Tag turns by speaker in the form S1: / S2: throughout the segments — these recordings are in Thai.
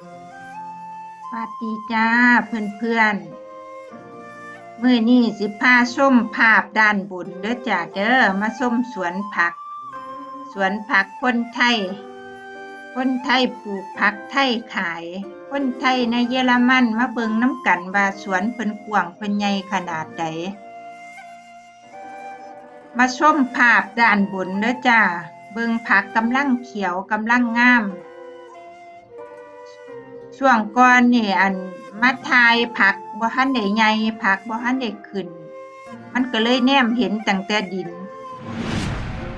S1: สวัสดีจ้าเพื่อนเพื่อนๆมื้อนี้สิพาชมภาพด้านบนเด้อจ้าเด้อมาชมสวนผัก สวนผักคนไทย คนไทยปลูกผักไทยขาย คนไทยในเยอรมันมาเบิงน้ำกันว่าสวนเพิ่นกว้างเพิ่นใหญ่ขนาดใดมาชมภาพด้านบนเด้อจ้าเบิงผักกำลังเขียวกำลังงาม ช่วงก่อนนี่อันมาทายผักบ่ทันได้ใหญ่ผักบ่ทันได้ขึ้น มันก็เลยแนมเห็นตั้งแต่ดิน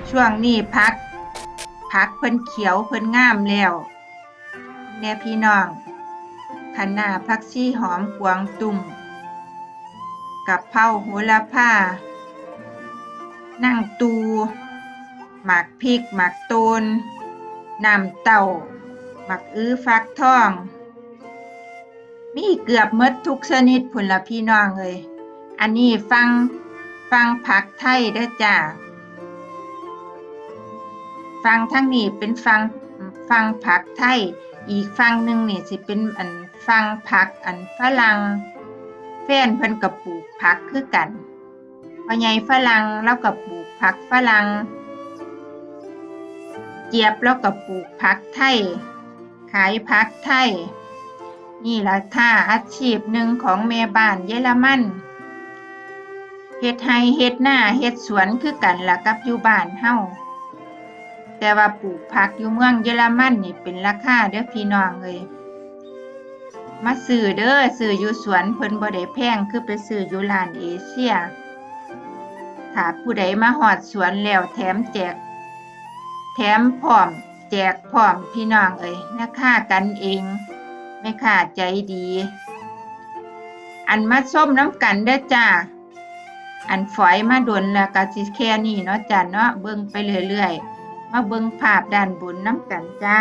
S1: ช่วงนี้ผักผักเพิ่นเขียวเพิ่นงามแล้วแน่พี่น้องคะน้าผักชีหอมกวางตุ้งกับเพราโหระพานั่งตูหมักพริกหมักตูนน้ำเต้าหมักอื้อฟักทอง มีเกือบมดทุกชนิดพุนละพี่น้องเอ้ยอันนี้ฟังฟังผักไทยเด้จ้าฟังทั้งนี้เป็นฟังฟังผักไทย อีกฟังหนึ่งนี่สิเป็นอันฟังผักอันฝรั่งแฟนเพิ่นกับปลูกผักคือกันพอใหญ่ฝรั่งแล้วกับปลูกผักฝรั่งเจี๊ยบแล้วกับปลูกผักไทย ขายผักไทย นี่แหละค่ะอาชีพหนึ่งของแม่บ้านเยอรมันเฮ็ดไร่เฮ็ดหน้าเฮ็ดสวนคือกันล่ะกับอยู่บ้านเฮาแต่ว่าปลูกผักอยู่เมืองเยอรมันนี่เป็นราคาเด้อพี่น้องเอ้ยมาซื้อเด้อซื้ออยู่สวนเพิ่นบ่ได้แพงคือไปซื้ออยู่ร้านเอเชียถ้าผู้ใดมาฮอดสวนแล้วแถมแจก แถมพร้อม แจกพร้อมพี่น้องเอ้ยราคากันเอง แม่ขาดใจดี อันมาส้มน้ำกันเด้อจ้า อันฝอยมาดนแล้วก็สิแค่นี้เนาะจ้าเนาะเบิ่งไปเรื่อยๆ มาเบิ่งภาพด้านบนน้ำกันจ้า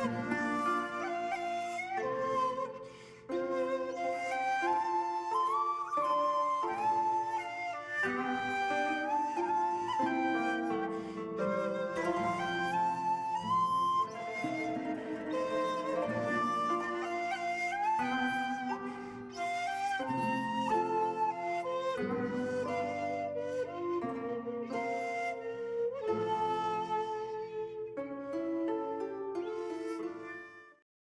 S1: Bye.